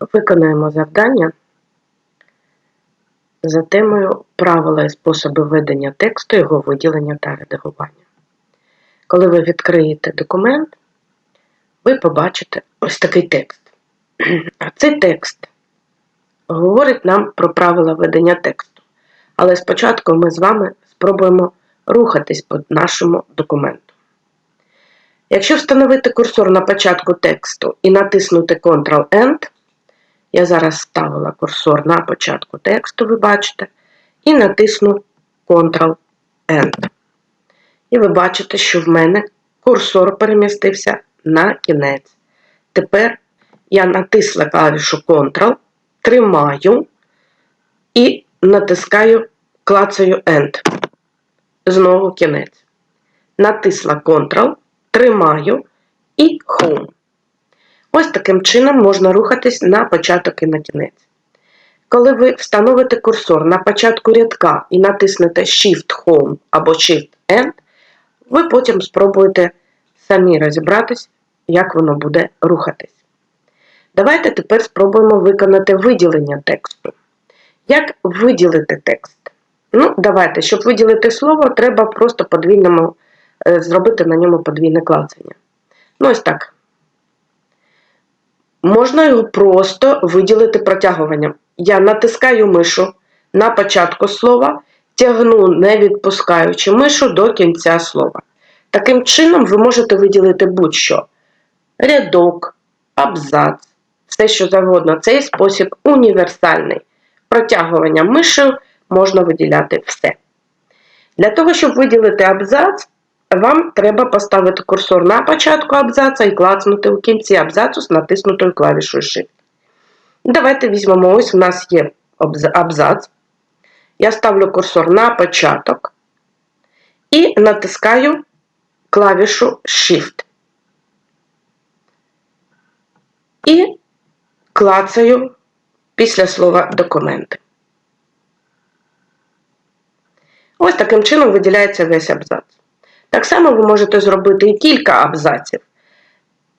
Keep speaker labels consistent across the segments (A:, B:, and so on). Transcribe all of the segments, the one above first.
A: Виконаємо завдання за темою правила і способи ведення тексту, його виділення та редагування. Коли ви відкриєте документ, ви побачите ось такий текст. А цей текст говорить нам про правила ведення тексту. Але спочатку ми з вами спробуємо рухатись по нашому документу. Якщо встановити курсор на початку тексту і натиснути Ctrl-End, я зараз ставила курсор на початку тексту, ви бачите, і натисну Ctrl-End. І ви бачите, що в мене курсор перемістився на кінець. Тепер я натисла клавішу Ctrl, тримаю і натискаю клацаю End. Знову кінець. Натисла Ctrl, тримаю і Home. Ось таким чином можна рухатись на початок і на кінець. Коли ви встановите курсор на початку рядка і натиснете Shift Home або Shift End, ви потім спробуєте самі розібратись, як воно буде рухатись. Давайте тепер спробуємо виконати виділення тексту. Як виділити текст? Ну, давайте, щоб виділити слово, треба просто подвійному, е, зробити на ньому подвійне клацання. Ну, ось так. Можна його просто виділити протягуванням. Я натискаю мишу на початку слова, тягну, не відпускаючи мишу до кінця слова. Таким чином, ви можете виділити будь-що: рядок, абзац, все, що завгодно. Цей спосіб універсальний. Протягуванням мишею можна виділяти все. Для того, щоб виділити абзац, вам треба поставити курсор на початку абзаца і клацнути у кінці абзацу з натиснутою клавішою Shift. Давайте візьмемо, ось у нас є абзац. Я ставлю курсор на початок і натискаю клавішу Shift. І клацаю після слова документи. Ось таким чином виділяється весь абзац. Так само ви можете зробити кілька абзаців.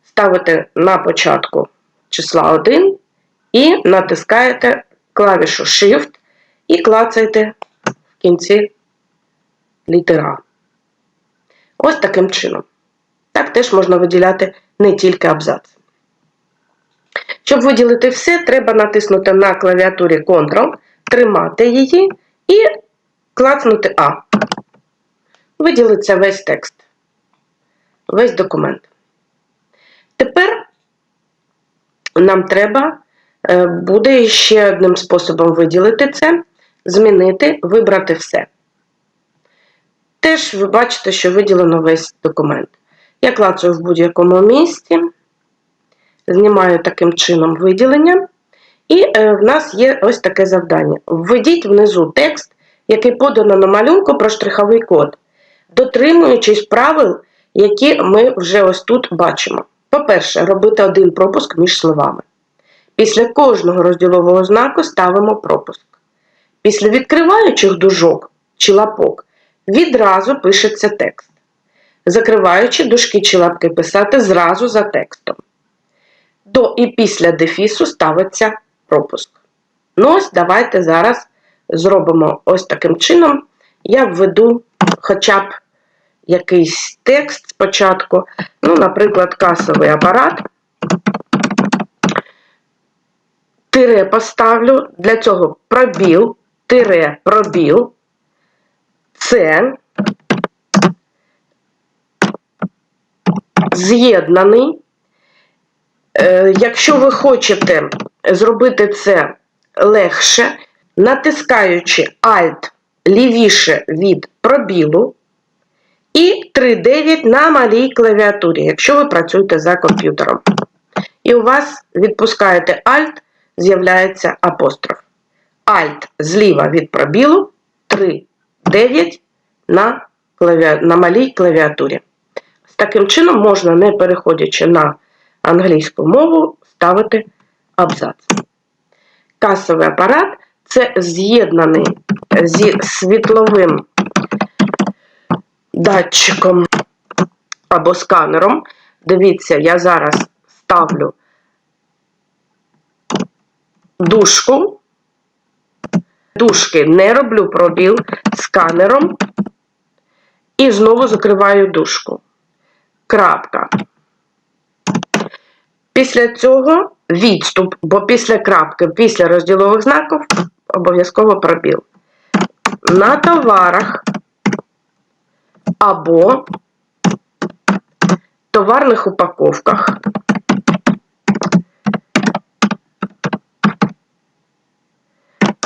A: Ставите на початку числа 1 і натискаєте клавішу Shift і клацаєте в кінці літера. Ось таким чином. Так теж можна виділяти не тільки абзац. Щоб виділити все, треба натиснути на клавіатурі Ctrl, тримати її і клацнути А виділиться весь текст, весь документ. Тепер нам треба е, буде ще одним способом виділити це, змінити, вибрати все. Теж ви бачите, що виділено весь документ. Я клацаю в будь-якому місці, знімаю таким чином виділення. І е, в нас є ось таке завдання. Введіть внизу текст, який подано на малюнку про штриховий код дотримуючись правил, які ми вже ось тут бачимо. По-перше, робити один пропуск між словами. Після кожного розділового знаку ставимо пропуск. Після відкриваючих дужок чи лапок відразу пишеться текст. Закриваючи дужки чи лапки писати зразу за текстом. До і після дефісу ставиться пропуск. Ну ось давайте зараз зробимо ось таким чином. Я введу хоча б якийсь текст спочатку, ну, наприклад, касовий апарат. Тире поставлю, для цього пробіл, тире пробіл, це з'єднаний. Е, якщо ви хочете зробити це легше, натискаючи Alt лівіше від пробілу і 3.9 на малій клавіатурі, якщо ви працюєте за комп'ютером. І у вас відпускаєте Alt, з'являється апостроф. Alt зліва від пробілу 3.9 на, клаві... на малій клавіатурі. З таким чином можна, не переходячи на англійську мову, ставити абзац. Касовий апарат це з'єднаний зі світловим датчиком або сканером. Дивіться, я зараз ставлю дужку, дужки не роблю пробіл сканером і знову закриваю дужку. Крапка. Після цього відступ, бо після крапки, після розділових знаків обов'язково пробіл. На товарах або товарних упаковках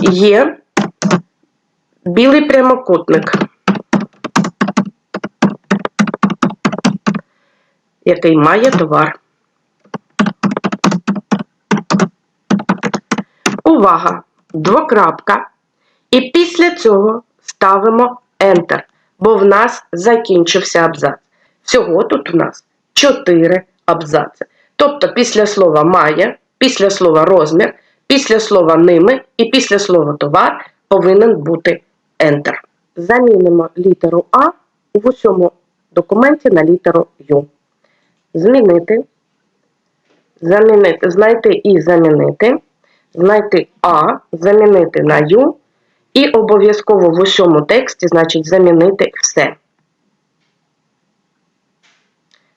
A: є білий прямокутник, який має товар. Увага! Двокрапка. І після цього ставимо Enter, бо в нас закінчився абзац. Всього тут у нас 4 абзаци. Тобто після слова має, після слова розмір, після слова ними і після слова товар повинен бути Enter. Замінимо літеру А в усьому документі на літеру Ю. Змінити, замінити, знайти і замінити, знайти А, замінити на Ю. І обов'язково в усьому тексті, значить, замінити все.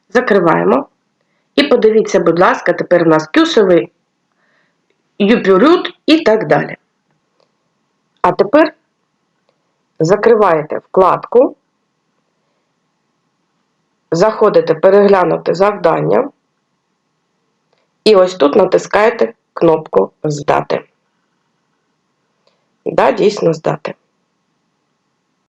A: Закриваємо. І подивіться, будь ласка, тепер у нас кюсовий, юпюрют і так далі. А тепер закриваєте вкладку, заходите переглянути завдання. І ось тут натискаєте кнопку Здати. Да, дійсно здати.